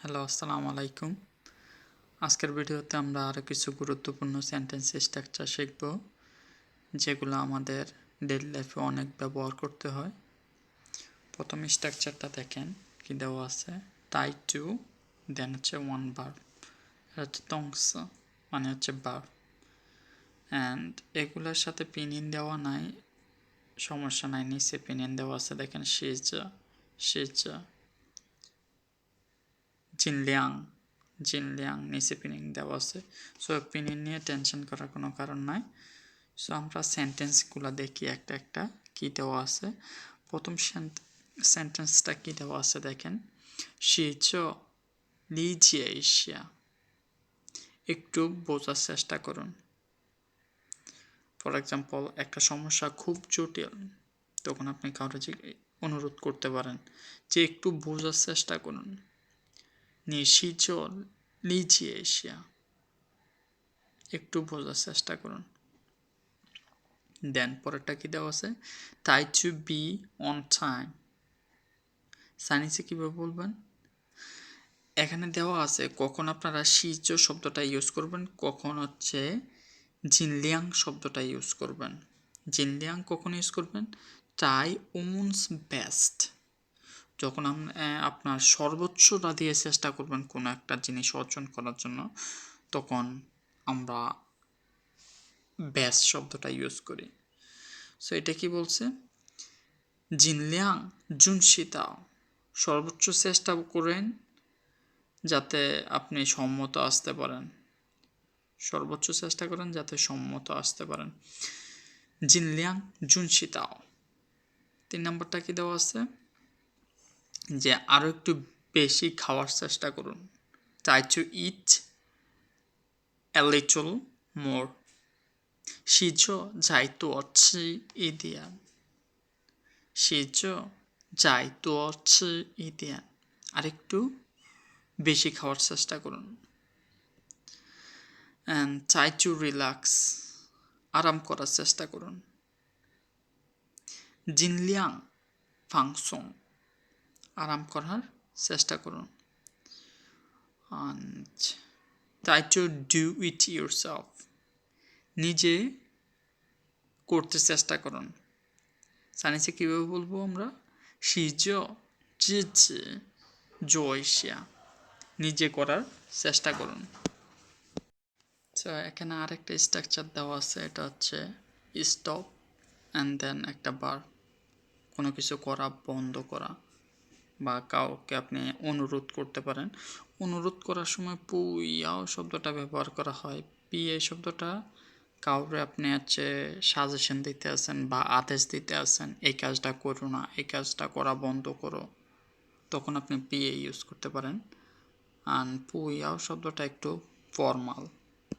Hello, আসসালামু আলাইকুম। আজকের ভিডিওতে আমরা আরও কিছু গুরুত্বপূর্ণ সেন্টেন্স স্ট্রাকচার শিখব, যেগুলো আমাদের ডেলি লাইফে অনেক ব্যবহার করতে হয়। প্রথম স্ট্রাকচারটা দেখেন, কি দেওয়া আছে? টাই টু দেন হচ্ছে ওয়ান বার এটা হচ্ছে তংস মানে হচ্ছে বার অ্যান্ড এগুলোর সাথে পিনিন দেওয়া নাই, সমস্যা নাই, নিচে পিনিন দেওয়া আছে, দেখেন সিজা সিজা জিনলিয়াং জিনলিয়াং নিচে পিনিং দেওয়া আছে। সো পিনিং নিয়ে টেনশন করার কোনো কারণ নাই। সো আমরা সেন্টেন্সগুলো দেখি একটা একটা কী দেওয়া আছে। প্রথম সেন্টেন্সটা কী দেওয়া আছে দেখেন। শিচ লিজিয়ে এশিয়া। একটু বোঝার চেষ্টা করুন। ফর এক্সাম্পল একটা সমস্যা খুব জটিল, তখন আপনি কারও অনুরোধ করতে পারেন। যে একটু বোঝার চেষ্টা করুন। নিশিচল লিচি এশিয়া একটু বোঝার চেষ্টা করুন। দেন, পরেরটা কী দেওয়া আছে? তাই টু বি অন টাইম সানিসে কীভাবে বলবেন? এখানে দেওয়া আছে, কখন আপনারা সিচ শব্দটা ইউজ করবেন, কখন হচ্ছে জিনলিয়াং শব্দটা ইউজ করবেন। জিনলিয়াং কখন ইউজ করবেন? টাই উমন্স বেস্ট যখন আপনার সর্বোচ্চটা দিয়ে চেষ্টা করবেন কোনো একটা জিনিস অর্জন করার জন্য, তখন আমরা ব্যাস শব্দটা ইউজ করি। সো এটা কি বলছে? জিনলিয়াং জুনশিতাও সর্বোচ্চ চেষ্টা করেন যাতে আপনি সম্মত আসতে পারেন। সর্বোচ্চ চেষ্টা করেন যাতে সম্মত আসতে পারেন। জিনলিয়াং জুনশিতাও। তিন নম্বরটা কি দেওয়া আছে? যে আরও একটু বেশি খাওয়ার চেষ্টা করুন try to eat a little more 洗着再多吃一点洗着再多吃一点আরেকটু বেশি খাওয়ার চেষ্টা করুন অ্যান্ড ট্রাই টু রিল্যাক্স আরাম করার চেষ্টা করুন জিনলিয়াং ফাংশন আরাম করার চেষ্টা করুন। Try to do it yourself নিজে করতে চেষ্টা করুন। সানিসে কীভাবে বলব আমরা? সিজ, জিজি, জয়সিয়া। নিজে করার চেষ্টা করুন। তো এখানে আরেকটা স্ট্রাকচার দেওয়া আছে, এটা হচ্ছে স্টপ অ্যান্ড দেন একটা বার কোনো কিছু করা, বন্ধ করা। বা কাউকে আপনি অনুরোধ করতে পারেন। অনুরোধ করার সময় পুইয়াও শব্দটা ব্যবহার করা হয়। পি পিএ শব্দটা কাউরে আপনি হচ্ছে সাজেশন দিতে আছেন বা আদেশ দিতে আছেন, এই কাজটা করো না, এই কাজটা করা বন্ধ করো। তখন আপনি পিএ ইউজ করতে পারেন। আর পুইয়াও শব্দটা একটু ফর্মাল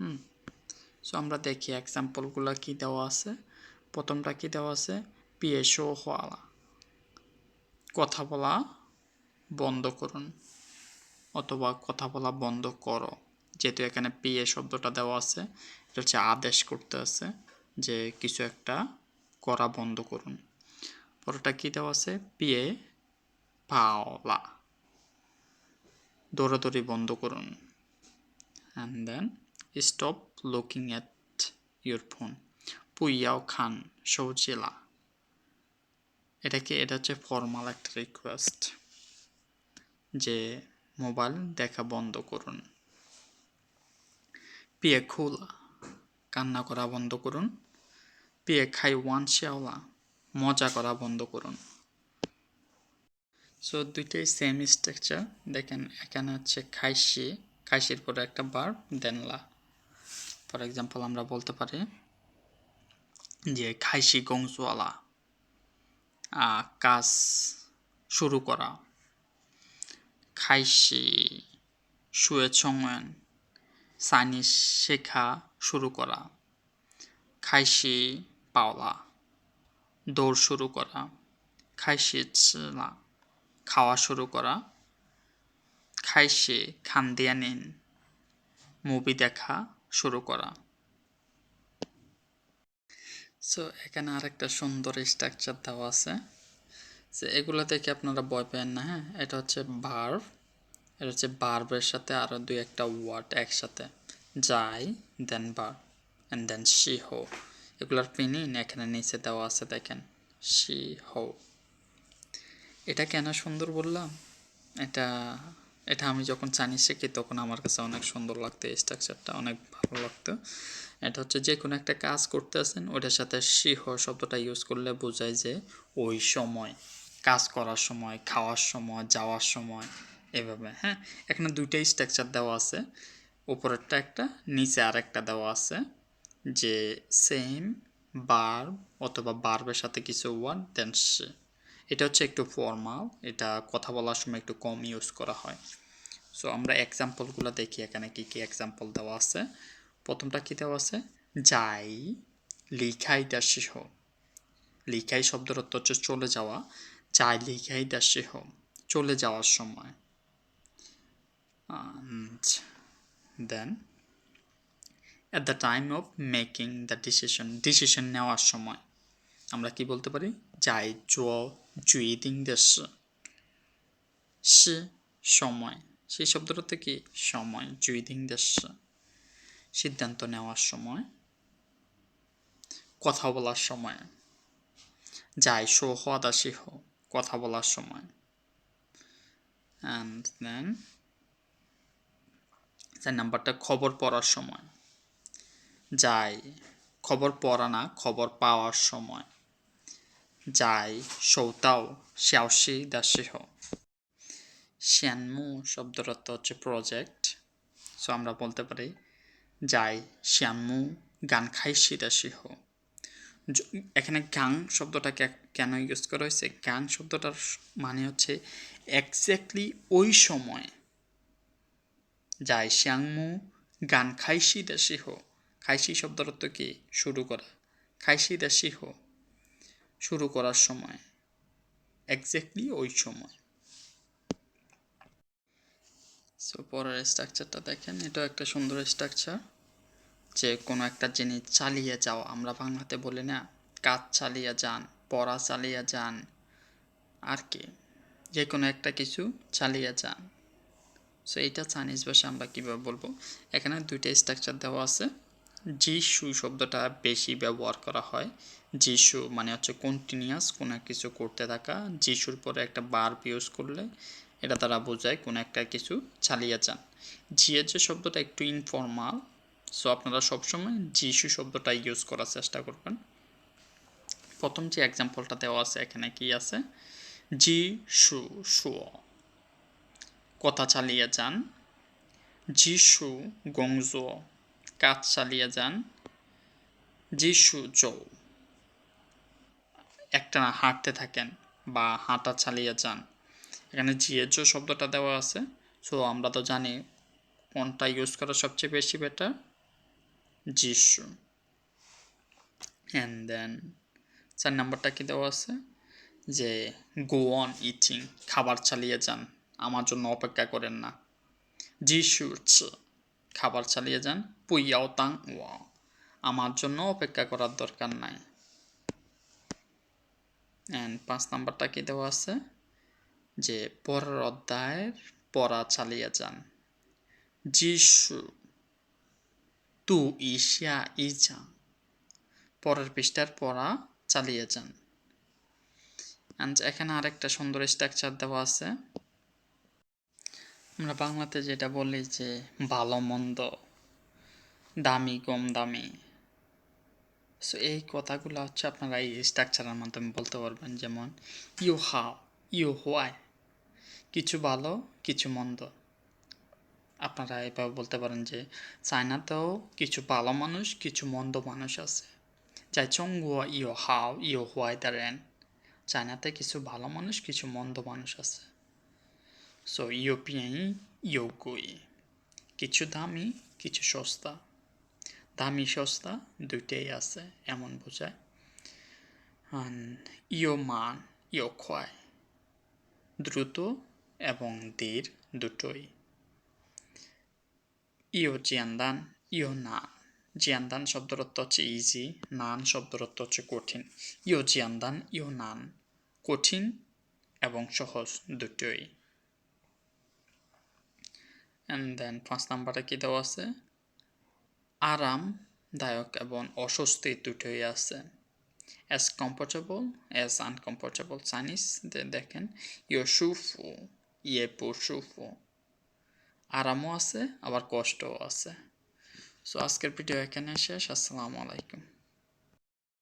হুম। সো আমরা দেখি এক্সাম্পলগুলো কি দেওয়া আছে। প্রথমটা কি দেওয়া আছে? পিএ শো হওয়ালা। কথা বলা। বন্ধ করুন অথবা কথা বলা বন্ধ করো। যেহেতু এখানে পিএ শব্দটা দেওয়া আছে, এটা হচ্ছে আদেশ করতে আছে যে কিছু একটা করা বন্ধ করুন। পরটা কি দেওয়া আছে? পিএ পাওলা। দৌড়াদৌড়ি বন্ধ করুন। And then stop looking at your phone পুইয়াও খান সৌজিলা এটা কি? এটা হচ্ছে ফর্মাল একটা রিকোয়েস্ট যে মোবাইল দেখা বন্ধ করুন। পিয়ে খোলা, কান্না করা বন্ধ করুন। পিয়ে খাই ওয়ান শেওলা মজা করা বন্ধ করুন। সো দুইটাই সেম স্ট্রাকচার দেখেন, এখানে হচ্ছে খাইশি খাইশির পরে একটা বার দেনলা ফর এক্সাম্পল আমরা বলতে পারি যে খাইশি গংসওয়ালা কাজ শুরু করা। খাইশি শুয়ে ছংয়েন চাইনিজ শেখা শুরু করা খাইশি পাওলা দৌড় শুরু করা খাইশি চিলা খাওয়া শুরু করা খাইশি খান্দিয়া নিন মুভি দেখা শুরু করা সো এখানে আরেকটা সুন্দর স্ট্রাকচার দেওয়া আছে। যে এগুলো দেখে আপনারা ভয় পেন না হ্যাঁ? এটা হচ্ছে ভার্ভ এটা হচ্ছে বার্বের সাথে আরও দুই একটা ওয়ার্ড একসাথে, যাই দেন বার অ্যান্ড দেন শি হো এগুলোর মিনিং এখানে নিচে দেওয়া আছে, দেখেন শি হো এটা কেন সুন্দর বললাম? এটা এটা আমি যখন চাইনিজ শিখি, তখন আমার কাছে অনেক সুন্দর লাগতো এই স্ট্রাকচারটা অনেক ভালো লাগতো। এটা হচ্ছে যে কোনো একটা কাজ করতে আছেন, ওটার সাথে শিহ শব্দটা ইউজ করলে বোঝায় যে ওই সময়। কাজ করার সময়, খাওয়ার সময়, যাওয়ার সময়, এভাবে হ্যাঁ? এখানে দুইটাই স্ট্রাকচার দেওয়া আছে। উপরেরটা একটা, নিচে আর একটা দেওয়া আছে যে সেম বার্ব অথবা বার্বের সাথে কিছু ওয়ার্ড দেন সে এটা হচ্ছে একটু ফর্মাল এটা কথা বলার সময় একটু কম ইউজ করা হয়। সো আমরা এক্সাম্পলগুলো দেখি এখানে কি কি এক্সাম্পল দেওয়া আছে। প্রথমটা কী দেওয়া আছে? যাই লিখাই দাসিহ লিখাই শব্দের অর্থ হচ্ছে চলে যাওয়া। যাই লিখাই দাসিহ চলে যাওয়ার সময়। Then at the time of making the decision decision নেওয়ার সময়, আমরা কি বলতে পারি? যাই, জ জুইদিং দেশ সে সময়। সেই শব্দটা থেকে সময় জুইদিং দেশ সিদ্ধান্ত নেওয়ার সময়, কথা বলার সময়। যাই, শো হওয়া দাসি হো কথা বলার সময়। অ্যান্ড দেন চার নাম্বারটা খবর পড়ার সময়। যাই, খবর পড়া না, খবর পাওয়ার সময়। যাই, সৌতাও শ্যাওসি দাসিহ শ্যানমু শব্দর অর্থ হচ্ছে প্রজেক্ট সো আমরা বলতে পারি, যাই, শ্যানমু, গান খাই খাইসি দাসিহ এখানে গাং শব্দটাকে কেন ইউজ করা হয়েছে? গাং শব্দটার মানে হচ্ছে এক্স্যাক্টলি ওই সময় যাই শ্যাংমু গান খাইসি দাসি হো। খাইসি শব্দের অর্থ কি? শুরু করা। খাইসি দাসি হো। শুরু করার সময়। এক্স্যাক্টলি ওই সময়। সো পরের স্ট্রাকচারটা দেখেন। এটাও একটা সুন্দর স্ট্রাকচার যে কোনো একটা জিনিস চালিয়ে যাওয়া আমরা বাংলাতে বলি না, কাজ চালিয়ে যান, পড়া চালিয়ে যান, আর কি। যে কোনো একটা কিছু চালিয়ে যান। সো এইটা চাইনিজ ভাষা আমরা কীভাবে বলব? এখানে দুইটা স্ট্রাকচার দেওয়া আছে। জিসু শব্দটা বেশি ব্যবহার করা হয়। যিশু মানে হচ্ছে কন্টিনিউয়াস কোনো কিছু করতে থাকা। যিশুর পরে একটা বার্ব ইউজ করলে এটা তারা বোঝায় কোনো একটা কিছু চালিয়ে যান। জিয়ের যে শব্দটা একটু ইনফর্মাল সো আপনারা সবসময় যিশু শব্দটা ইউজ করার চেষ্টা করবেন। প্রথম যে এক্সাম্পলটা দেওয়া আছে, এখানে কি আছে? জি সু সু কথা চালিয়ে যান। যিশু গংজো। কাজ চালিয়ে যান। যিশু চৌ একটা হাঁটতে থাকেন বা হাঁটা চালিয়ে যান। এখানে জিএচও শব্দটা দেওয়া আছে। সো আমরা তো জানি কোনটা ইউজ করা সবচেয়ে বেশি বেটার যিশু। অ্যান্ড দেন চার নাম্বারটা কি দেওয়া আছে? যে গো অন ইটিং খাবার চালিয়ে যান, আমার জন্য অপেক্ষা করেন না। যিশু খাবার চালিয়ে যান, পুইয়াও তাং ওয়া, আমার জন্য অপেক্ষা করার দরকার নাই। অ্যান্ড পাঁচ নাম্বারটা কি দেওয়া আছে? যে, পরের অধ্যায়ের পড়া চালিয়ে যান। যিশু তু ইশিয়া ইজা পরের পৃষ্ঠার পড়া চালিয়ে যান। এখানে আরেকটা সুন্দর স্ট্রাকচার দেওয়া আছে। আমরা বাংলাতে যেটা বলি যে ভালো, মন্দ, দামি, কম দামি। সো এই কথাগুলো হচ্ছে আপনারা এই স্ট্রাকচারের মাধ্যমে বলতে পারবেন। যেমন, ইউ হাও ইউ হোয়াই, কিছু ভালো, কিছু মন্দ। আপনারা এভাবে বলতে পারেন যে চায়নাতেও কিছু ভালো মানুষ, কিছু মন্দ মানুষ আছে। যাই চঙ্গুয়া you how you why the rain. চায়নাতে কিছু ভালো মানুষ, কিছু মন্দ মানুষ আছে। সো ইউপিআই ইউগুই কিছু দামি, কিছু সস্তা। দামি, সস্তা দুইটাই আছে এমন বোঝায়। ইও মান ইও ক্ষয় দ্রুত এবং ধীর দুটোই। ইও জিয়ানদান ইও নান জিয়ানদান শব্দের অর্থ হচ্ছে ইজি নান শব্দের অর্থ হচ্ছে কঠিন। ইও জিয়ানদান ইও নান। কঠিন এবং সহজ দুটোই। অ্যান্ড দেন পাঁচ নাম্বারে কী দেওয়া আছে? আরামদায়ক এবং অস্বস্তি দুটোই আছে। As comfortable as uncomfortable Chinese দেখেন ইয়ে সুফু ইয়ে পু সুফু আরামও আছে আবার কষ্টও আছে। সো আজকের ভিডিও এখানে শেষ। আসসালামু আলাইকুম।